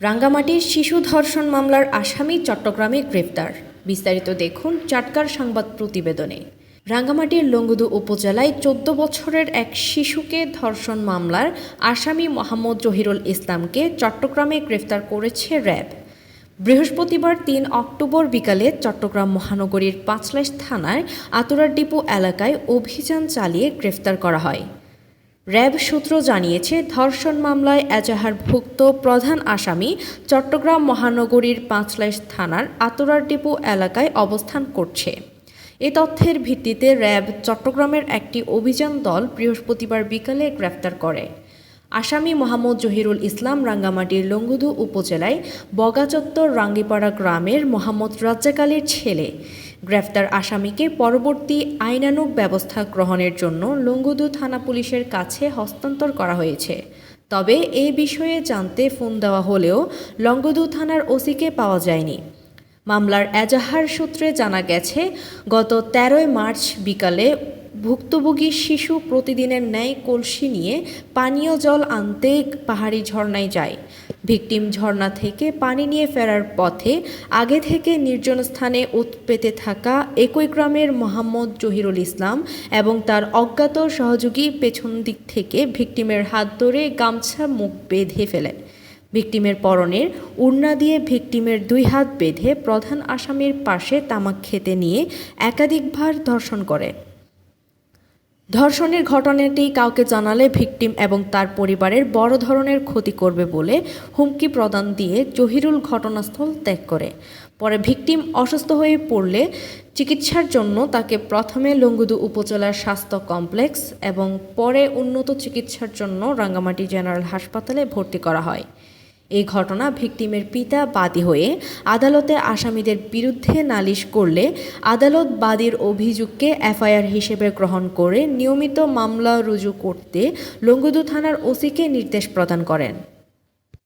রাঙ্গামাটির শিশু ধর্ষণ মামলার আসামি চট্টগ্রামে গ্রেফতার। বিস্তারিত দেখুন চাটকার সংবাদ প্রতিবেদনে। রাঙ্গামাটির লঙ্গুদু উপজেলায় চোদ্দ বছরের এক শিশুকে ধর্ষণ মামলার আসামি মোহাম্মদ জহিরুল ইসলামকে চট্টগ্রামে গ্রেফতার করেছে র্যাব। বৃহস্পতিবার তিন অক্টোবর বিকালে চট্টগ্রাম মহানগরীর পাঁচলাইশ থানার আতুরার ডিপো এলাকায় অভিযান চালিয়ে গ্রেফতার করা হয়। র্যাব সূত্র জানিয়েছে, ধর্ষণ মামলায় এজাহারভুক্ত প্রধান আসামি চট্টগ্রাম মহানগরীর পাঁচলাইশ থানার আতরার ডিপো এলাকায় অবস্থান করছে। এ তথ্যের ভিত্তিতে র্যাব চট্টগ্রামের একটি অভিযান দল বৃহস্পতিবার বিকালে গ্রেফতার করে। আসামি মোহাম্মদ জহিরুল ইসলাম রাঙ্গামাটির লঙ্গুদু উপজেলায় বগাচত্বর রাঙ্গিপাড়া গ্রামের মোহাম্মদ রাজ্জাক আলীর ছেলে। গ্রেফতার আসামিকে পরবর্তী আইনানুগ ব্যবস্থা গ্রহণের জন্য লুঙ্গুদু থানা পুলিশের কাছে হস্তান্তর করা হয়েছে। তবে এ বিষয়ে জানতে ফোন দেওয়া হলেও লঙ্গদু থানার ওসিকে পাওয়া যায়নি। মামলার এজাহার সূত্রে জানা গেছে, গত তেরোই মার্চ বিকালে ভুক্তভোগী শিশু প্রতিদিনের ন্যায় কলসি নিয়ে পানীয় জল আনতে পাহাড়ি ঝর্ণায় যায়। ভিকটিম ঝর্ণা থেকে পানি নিয়ে ফেরার পথে আগে থেকে নির্জন স্থানে উৎপেতে থাকা একই গ্রামের মোহাম্মদ জহিরুল ইসলাম এবং তার অজ্ঞাত সহযোগী পেছন দিক থেকে ভিকটিমের হাত ধরে গামছা মুখ বেঁধে ফেলেন ভিকটিমের পরনের উড়না দিয়ে ভিকটিমের দুই হাত বেঁধে প্রধান আসামির পাশে তামাক খেতে নিয়ে একাধিকবার ধর্ষণ করে। ধর্ষণের ঘটনাটি কাউকে জানালে ভিকটিম এবং তার পরিবারের বড় ধরনের ক্ষতি করবে বলে হুমকি প্রদান দিয়ে জহিরুল ঘটনাস্থল ত্যাগ করে। পরে ভিকটিম অসুস্থ হয়ে পড়লে চিকিৎসার জন্য তাকে প্রথমে লঙ্গুদু উপজেলার স্বাস্থ্য কমপ্লেক্স এবং পরে উন্নত চিকিৎসার জন্য রাঙ্গামাটি জেনারেল হাসপাতালে ভর্তি করা হয়। এই ঘটনা ভিকটিমের পিতা বাদী হয়ে আদালতে আসামিদের বিরুদ্ধে নালিশ করলে আদালত বাদীর অভিযোগকে এফআইআর হিসেবে গ্রহণ করে নিয়মিত মামলা রুজু করতে লঙ্গুদু থানার ওসিকে নির্দেশ প্রদান করেন।